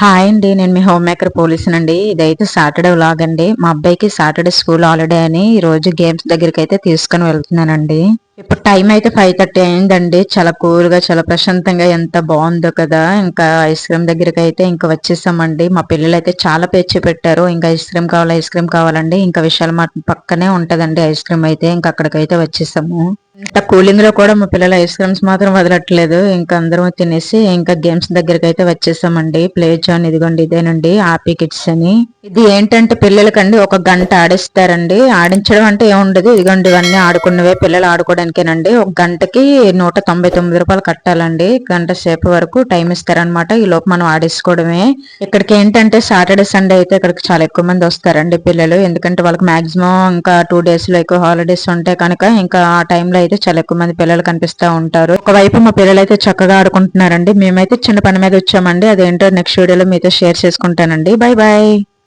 Hi అండి నేను మీ home maker పోలీసునండి. ఇదైతే సాటర్డే వ్లాగ్ అండి. మా అబ్బాయికి సాటర్డే స్కూల్ హాలిడే అని ఈరోజు గేమ్స్ దగ్గరికి అయితే తీసుకుని వెళ్తున్నానండి. ఇప్పుడు టైం అయితే ఫైవ్ థర్టీ అయిందండి. చాలా కూల్గా చాలా ప్రశాంతంగా ఎంత బాగుందో కదా. ఇంకా ఐస్ క్రీమ్ దగ్గరికి అయితే ఇంకా వచ్చేసామండి. మా పిల్లలు అయితే చాలా పేర్చి పెట్టారు. ఇంకా ఐస్ క్రీమ్ కావాలి ఐస్ క్రీమ్ కావాలండి. ఇంకా విశాల మా పక్కనే ఉంటదండి ఐస్ క్రీమ్ అయితే. ఇంకా అక్కడికైతే వచ్చేసాము. ఇంకా కూలింగ్లో కూడా మా పిల్లలు ఐస్ క్రీమ్స్ మాత్రం వదలట్లేదు. ఇంకా అందరం తినేసి ఇంకా గేమ్స్ దగ్గరికి అయితే వచ్చేసామండి. ప్లే జోన్ ఇదిగోండి ఇదేనండి. ఆపీ కిడ్స్ అని. ఇది ఏంటంటే పిల్లలకండి ఒక గంట ఆడిస్తారండి. ఆడించడం అంటే ఏముండదు. ఇదిగోండి ఇవన్నీ ఆడుకున్నవే పిల్లలు ఆడుకోవడానికి ఆడుకోవడానికేనండి ఒక గంటకి నూట తొంభై తొమ్మిది రూపాయలు కట్టాలండి. గంట సేపు వరకు టైం ఇస్తారనమాట ఈ లోపు మనం ఆడేసుకోవడమే. ఇక్కడికి ఏంటంటే సాటర్డే సండే అయితే ఇక్కడికి చాలా ఎక్కువ మంది వస్తారండి పిల్లలు. ఎందుకంటే వాళ్ళకి మాక్సిమం ఇంకా టూ డేస్లో ఎక్కువ హాలిడేస్ ఉంటాయి కనుక ఇంకా ఆ టైంలో అయితే చాలా ఎక్కువ మంది పిల్లలు కనిపిస్తూ ఉంటారు. ఒకవైపు మా పిల్లలు అయితే చక్కగా ఆడుకుంటున్నారండి. మేమైతే చిన్న పని మీద వచ్చామండి. అదేంటో నెక్స్ట్ వీడియోలో మీతో షేర్ చేసుకుంటానండి. Bye bye